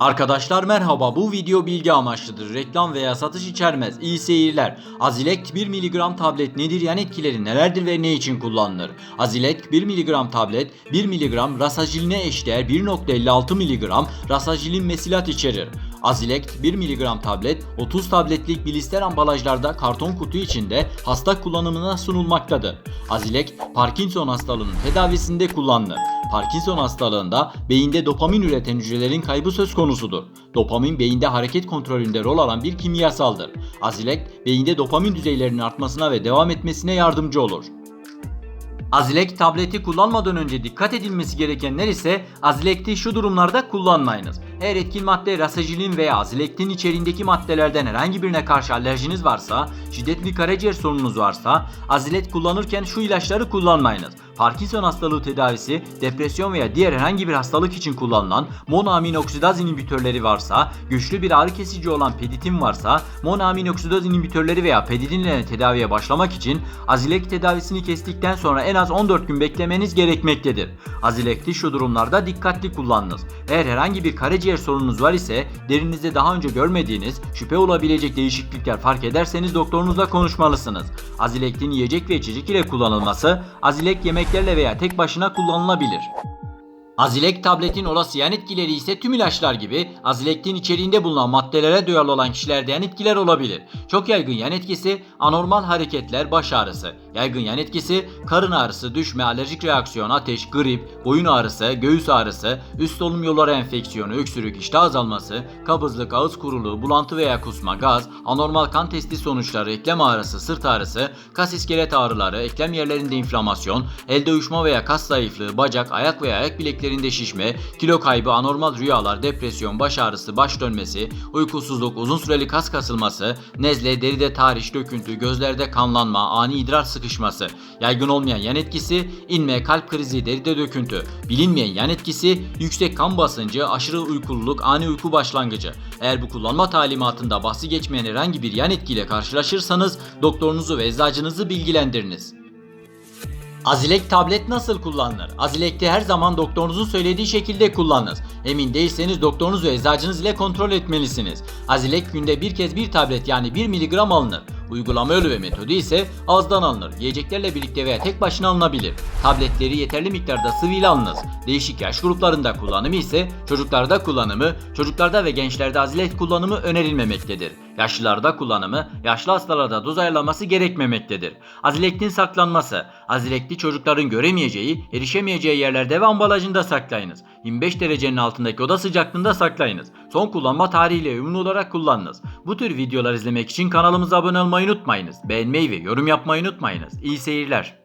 Arkadaşlar merhaba bu video bilgi amaçlıdır. Reklam veya satış içermez. İyi seyirler. Azilekt 1 mg tablet nedir? Yan etkileri nelerdir ve ne için kullanılır? Azilekt 1 mg tablet 1 mg rasajiline eşdeğer 1.56 mg rasajilin mesilat içerir. Azilekt 1 mg tablet 30 tabletlik blister ambalajlarda karton kutu içinde hasta kullanımına sunulmaktadır. Azilekt Parkinson hastalığının tedavisinde kullanılır. Parkinson hastalığında beyinde dopamin üreten hücrelerin kaybı söz konusudur. Dopamin beyinde hareket kontrolünde rol alan bir kimyasaldır. Azilekt beyinde dopamin düzeylerinin artmasına ve devam etmesine yardımcı olur. Azilek tableti kullanmadan önce dikkat edilmesi gerekenler ise Azilekti şu durumlarda kullanmayınız. Eğer etkin madde rasajilin veya Azilektin içeriğindeki maddelerden herhangi birine karşı alerjiniz varsa, şiddetli karaciğer sorununuz varsa, Azilet kullanırken şu ilaçları kullanmayınız. Parkinson hastalığı tedavisi, depresyon veya diğer herhangi bir hastalık için kullanılan monoaminoksidaz inhibitörleri varsa, güçlü bir ağrı kesici olan peditin varsa, monoaminoksidaz inhibitörleri veya pedidinle tedaviye başlamak için Azilek tedavisini kestikten sonra en az 14 gün beklemeniz gerekmektedir. Azilekti şu durumlarda dikkatli kullanınız. Eğer herhangi bir karaciğer sorununuz var ise derinizde daha önce görmediğiniz şüphe olabilecek değişiklikler fark ederseniz doktorunuzla konuşmalısınız. Azilektin yiyecek ve içecek ile kullanılması azilek yemeklerle veya tek başına kullanılabilir. Azilek tabletin olası yan etkileri ise tüm ilaçlar gibi azilektin içeriğinde bulunan maddelere duyarlı olan kişilerde yan etkiler olabilir. Çok yaygın yan etkisi anormal hareketler, baş ağrısı. Yaygın yan etkisi karın ağrısı, düşme, alerjik reaksiyon, ateş, grip, boyun ağrısı, göğüs ağrısı, üst solunum yolları enfeksiyonu, öksürük, iştah azalması, kabızlık, ağız kuruluğu, bulantı veya kusma, gaz, anormal kan testi sonuçları, eklem ağrısı, sırt ağrısı, kas iskelet ağrıları, eklem yerlerinde inflamasyon, elde uyuşma veya kas zayıflığı, bacak, ayak veya ayak bileklerinde şişme, kilo kaybı, anormal rüyalar, depresyon, baş ağrısı, baş dönmesi, uykusuzluk, uzun süreli kas kasılması, nezle, deride tahriş, döküntü, gözlerde kanlanma, ani idrar sıkışması, yaygın olmayan yan etkisi, inme, kalp krizi, deride döküntü, bilinmeyen yan etkisi, yüksek kan basıncı, aşırı uykululuk, ani uyku başlangıcı. Eğer bu kullanma talimatında bahsi geçmeyen herhangi bir yan etkiyle karşılaşırsanız doktorunuzu ve eczacınızı bilgilendiriniz. Azilek tablet nasıl kullanılır? Azilek'te her zaman doktorunuzun söylediği şekilde kullanınız. Emin değilseniz doktorunuz ve eczacınız ile kontrol etmelisiniz. Azilek günde bir kez bir tablet yani 1 mg alınır. Uygulama yolu ve metodu ise ağızdan alınır. Yiyeceklerle birlikte veya tek başına alınabilir. Tabletleri yeterli miktarda sıvı ile alınız. Değişik yaş gruplarında kullanımı ise çocuklarda kullanımı, çocuklarda ve gençlerde azilek kullanımı önerilmemektedir. Yaşlılarda kullanımı, yaşlı hastalarda doz ayarlaması gerekmemektedir. Azilektin saklanması, azilekli çocukların göremeyeceği, erişemeyeceği yerlerde ve ambalajında saklayınız. 25 derecenin altındaki oda sıcaklığında saklayınız. Son kullanma tarihiyle uyumlu olarak kullanınız. Bu tür videolar izlemek için kanalımıza abone olmayı unutmayınız. Beğenmeyi ve yorum yapmayı unutmayınız. İyi seyirler.